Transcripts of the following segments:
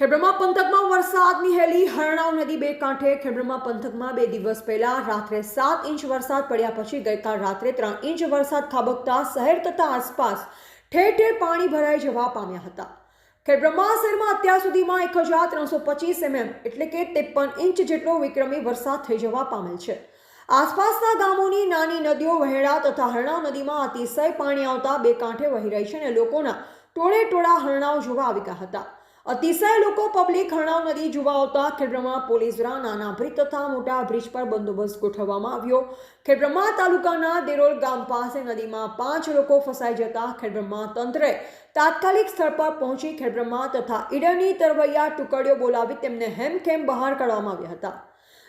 ખેડબ્રહ્મા પંથકમાં વરસાદની હેલી, હરણાવ નદી બે કાંઠે. ખેબ્રમા પંથકમાં બે દિવસ પહેલા રાત્રે સાત ઇંચ વરસાદ પડ્યા પછી ગઈકાલ રાત્રે ત્રણ ઇંચ વરસાદ ખાબકતા શહેર તથા આસપાસ ઠેર ઠેર પાણી ભરાઈ જવા પામ્યા હતા. ખેબ્રમા શહેરમાં અત્યાર સુધીમાં એક હજાર ત્રણસો પચીસ એમએમ એટલે કે ત્રેપન ઇંચ જેટલો વિક્રમી વરસાદ થઈ જવા પામેલ છે. આસપાસના ગામોની નાની નદીઓ વહેણા તથા હરણાવ નદીમાં અતિશય પાણી આવતા બે કાંઠે વહી રહી છે અને લોકોના ટોળે ટોળા હરણાવ જોવા આવી ગયા હતા. અતિશય લોકો પબ્લિક હરણાવ નદી જોવા આવતા ખેડબ્રહ્મા પોલીસ દ્વારા નાના બ્રિજ તથા મોટા બ્રિજ પર બંદોબસ્ત ગોઠવવામાં આવ્યો. ખેડબ્રહ્મા તાલુકાના દેરોલ ગામ પાસે નદીમાં પાંચ લોકો ફસાઈ જતા ખેડબ્રહ્મા તંત્રે તાત્કાલિક સ્થળ પર પહોંચી ખેડબ્રહ્મા તથા ઈડરની તરવૈયા ટુકડીઓ બોલાવી તેમને હેમખેમ બહાર કાઢવામાં આવ્યા હતા.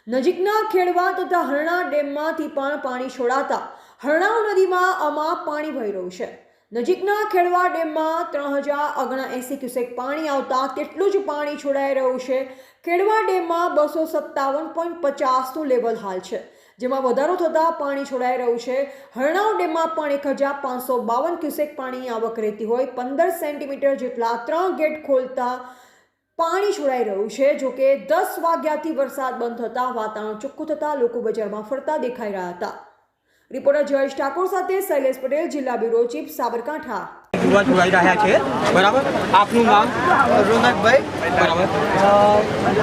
નજીકના ખેડવા તથા હરણા ડેમમાંથી પણ પાણી છોડાતા હરણાવ નદીમાં અમાપ પાણી વહી રહ્યું છે. નજીકના ખેડવા ડેમમાં ત્રણ હજાર ઓગણા એંસી ક્યુસેક પાણી આવતા તેટલું જ પાણી છોડાઈ રહ્યું છે. ખેડવા ડેમમાં બસો સત્તાવન પોઈન્ટ પચાસનું લેવલ હાલ છે, જેમાં વધારો થતાં પાણી છોડાઈ રહ્યું છે. હરણાવ ડેમમાં પણ એક હજાર પાંચસો બાવન ક્યુસેક પાણીની આવક રહેતી હોય. પંદર સેન્ટીમીટર જેટલા ત્રણ ગેટ ખોલતા પાણી છોડાઈ રહ્યું છે, જો કે દસ વાગ્યાથી વરસાદ બંધ થતાં વાતાવરણ ચોખ્ખું થતાં લોકો બજારમાં ફરતા દેખાઈ રહ્યા હતા. રિપોર્ટર જયેશ ઠાકોર સાથે શૈલેષ પટેલ જિલ્લા બ્યુરો ચીફ સાબરકાંઠા. જોવા જોડાઈ રહ્યા છે. બરાબર? આપનું નામ? રોનકભાઈ બરાબર.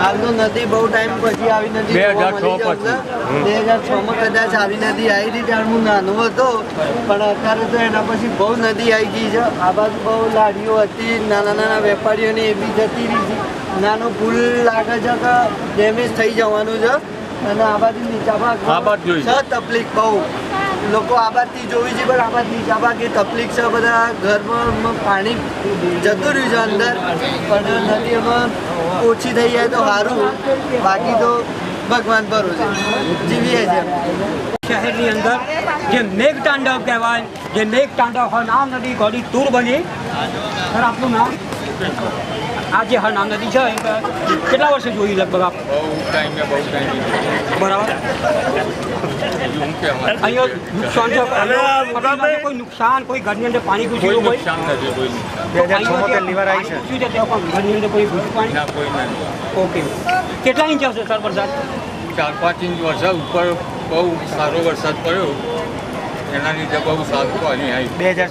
હાલનો નદી બહુ ટાઈમ પછી આવી નથી બે હજાર છ પછી. બે હજાર છ માં કદાચ આવી નદી આવી હતી ત્યારે હું નાનો હતો પણ અત્યારે તો એના પછી બહુ નદી આવી ગઈ છે. આ બાજુ બહુ લાડીઓ હતી નાના નાના વેપારીઓની એ બી જતી રહી છે. નાનો પુલ લાગે છે કે ડેમેજ થઈ જવાનું છે. અને આ બાજુ નીચા ભાગ તકલીફ બહુ. લોકો આબાદથી જોવી છે પણ આબાદની ભાગે તકલીફ છે બધા ઘરમાં પાણી જતું રહ્યું છે અંદર પણ નદીમાં ઓછી થઈ જાય તો સારું. બાકી તો ભગવાન ભરોસે જીવીએ છે શહેરની અંદર જે મેઘ તાંડવ કહેવાય જે મેઘ તાંડવ હરનાવ નદી ઘડી તૂર બની. સર આપનું નામ? આ જે હરનામ નદી છે કેટલા વર્ષે જોઈ લગભગ આપ? બહુ ટાઈમે બહુ ટાઈમ. બરાબર. અહીંયા નુકસાન છે. અહીંયા કોઈ નુકસાન કોઈ ઘરની અંદર પાણી ઘૂસ્યું કોઈ નુકસાન નથી કોઈ બે હજાર છમાં પહેલી વાર આવી છે. શું છે ત્યાં પણ ઘરની અંદર કોઈ ઘૂસ પાણી? કોઈ નહીં. ઓકે. કેટલા ઇંચ હશે સર વરસાદ? ચાર પાંચ ઇંચ વરસાદ ઉપર બહુ સારો વરસાદ પડ્યો. એના લીધે બહુ સારું પાણી આવ્યું બે હજાર